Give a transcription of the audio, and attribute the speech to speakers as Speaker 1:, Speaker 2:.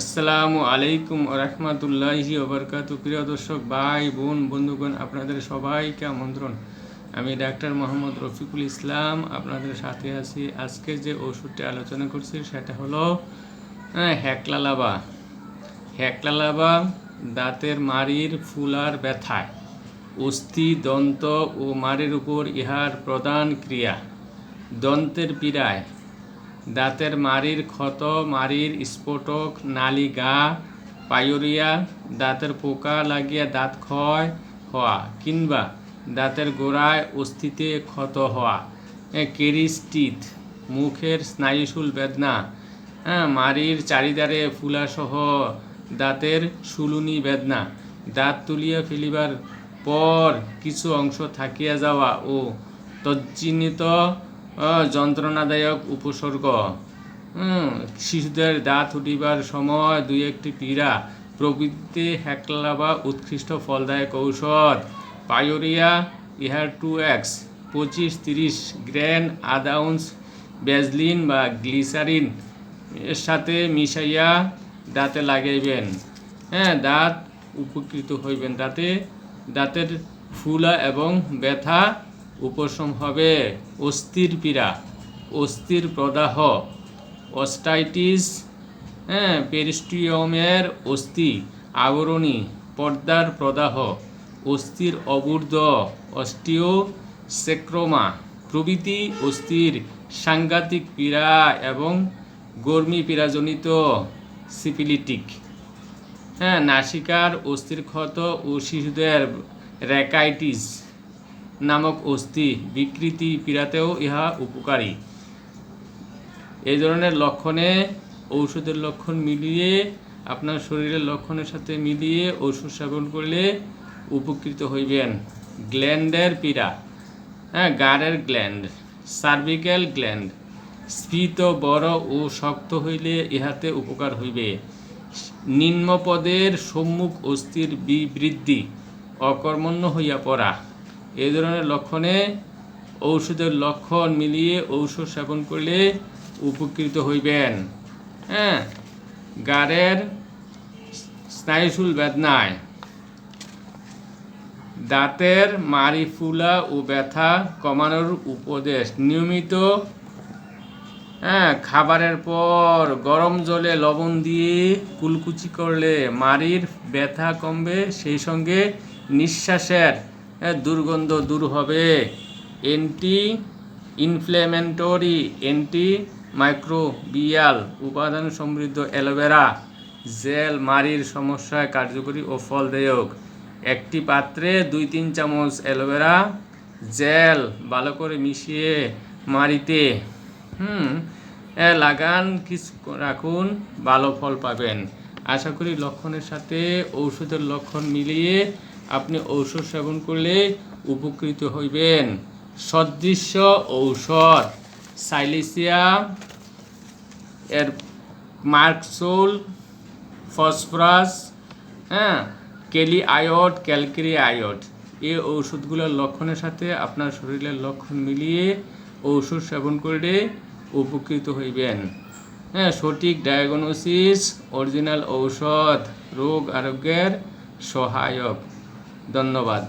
Speaker 1: আসসালামু আলাইকুম রহমতুল্লাহি ওবরকাত প্রিয় দর্শক ভাই বোন বন্ধুগণ আপনাদের সবাইকে আমন্ত্রণ। আমি ডাক্তার মোহাম্মদ রফিকুল ইসলাম আপনাদের সাথে আছি। আজকে যে ওষুধটি আলোচনা করছি সেটা হলো হ্যাঁ, হ্যাকলালাবা হ্যাকলালাবা দাঁতের মাড়ির ফুলার ব্যথায়। অস্থি দন্ত ও মাড়ির উপর ইহার প্রধান ক্রিয়া। দন্তের পীড়ায়। দাঁতের মাড়ির ক্ষত, মাড়ির স্ফোটক, নালি গা, পায়ুরিয়া, দাঁতের পোকা লাগিয়া দাঁত ক্ষয় হওয়া কিংবা দাঁতের গোড়ায় অস্থিতে ক্ষত হওয়া। কেরিস্টিথ, মুখের স্নায়ুশুল বেদনা। হ্যাঁ মাড়ির চারিদারে ফুলাসহ দাঁতের সুলুনি বেদনা। দাঁত তুলিয়া ফেলিবার পর কিছু অংশ থাকিয়া যাওয়া ও তজ্জিনিত যন্ত্রণাদায়ক উপসর্গ। শিশুদের দাঁত উঠিবার সময় দুই একটি পীড়া প্রবৃত্তি হ্যাকলা বা উৎকৃষ্ট ফলদায়ক ঔষধ। পায়োরিয়া, ইহার টু এক্স পঁচিশ, তিরিশ গ্র্যান আধা আউন্স ব্যাজলিন বা গ্লিসারিন এর সাথে মিশাইয়া দাঁতে লাগাইবেন। হ্যাঁ দাঁত উপকৃত হইবেন। দাঁতে, দাঁতের ফুলা এবং ব্যথা উপশম হবে। অস্থির পীড়া, অস্থির প্রদাহ অস্টাইটিস হ্যাঁ পেরিস্টিয়মের অস্থি, আবরণী, পর্দার প্রদাহ, অস্থির অবুর্দ অস্টিও সেক্রোমা, প্রভৃতি অস্থির, সাংঘাতিক পীড়া এবং গর্মী পীড়াজনিত সিপিলিটিক হ্যাঁ নাসিকার অস্থির ক্ষত ও শিশুদের র্যাকাইটিস নামক অস্থি বিকৃতি পীড়াতেও ইহা উপকারী। এই ধরনের লক্ষণে ঔষধের লক্ষণ মিলিয়ে, আপনার শরীরের লক্ষণের সাথে মিলিয়ে ওষুধ সেবন করলে উপকৃত হইবেন। গ্ল্যান্ডের পীড়া। হ্যাঁ গাড়ের গ্ল্যান্ড, সার্ভিক্যাল গ্ল্যান্ড, স্ফীত, বড় ও শক্ত হইলে ইহাতে উপকার হইবে। নিম্নপদের সম্মুখ অস্থির বিবৃদ্ধি, অকর্মণ্য হইয়া পড়া। এই ধরনের লক্ষণে ঔষধের লক্ষণ মিলিয়ে ঔষধ সেবন করলে উপকৃত হইবেন। হ্যাঁ? গাড়ের স্নায়ুশুল বেদনায়, দাঁতের মাড়ি ফুলা ও ব্যথা কমানোর উপদেশ। নিয়মিত হ্যাঁ খাবারের পর গরম জলে লবণ দিয়ে কুলকুচি করলে মারির ব্যথা কমবে, সেই সঙ্গে নিঃশ্বাসের দুর্গন্ধ দূর হবে। অ্যান্টি ইনফ্লেমেন্টরি অ্যান্টি মাইক্রোবিয়াল, উপাদান সমৃদ্ধ অ্যালোভেরা, জেল মারির সমস্যায় কার্যকরী ও ফলদায়ক। একটি পাত্রে দুই তিন চামচ অ্যালোভেরা, জেল, ভালো করে মিশিয়ে মারিতে হুম লাগান কিছু রাখুন, ভালো ফল পাবেন। আশা করি লক্ষণের সাথে ঔষধের লক্ষণ মিলিয়ে আপনি ঔষধ সেবন করলে উপকৃত হইবেন। সদৃশ্য ঔষধ, সাইলিসিয়া, এর মার্কসোল, ফসফরাস হ্যাঁ কেলি আয়োড ক্যালকেরি আয়োড এই ঔষধগুলোর লক্ষণের সাথে আপনার শরীরের লক্ষণ মিলিয়ে ঔষধ সেবন করলে উপকৃত হইবেন। হ্যাঁ সঠিক ডায়াগনোসিস, অরিজিনাল ঔষধ, রোগ আরোগ্যের সহায়ক। ধন্যবাদ।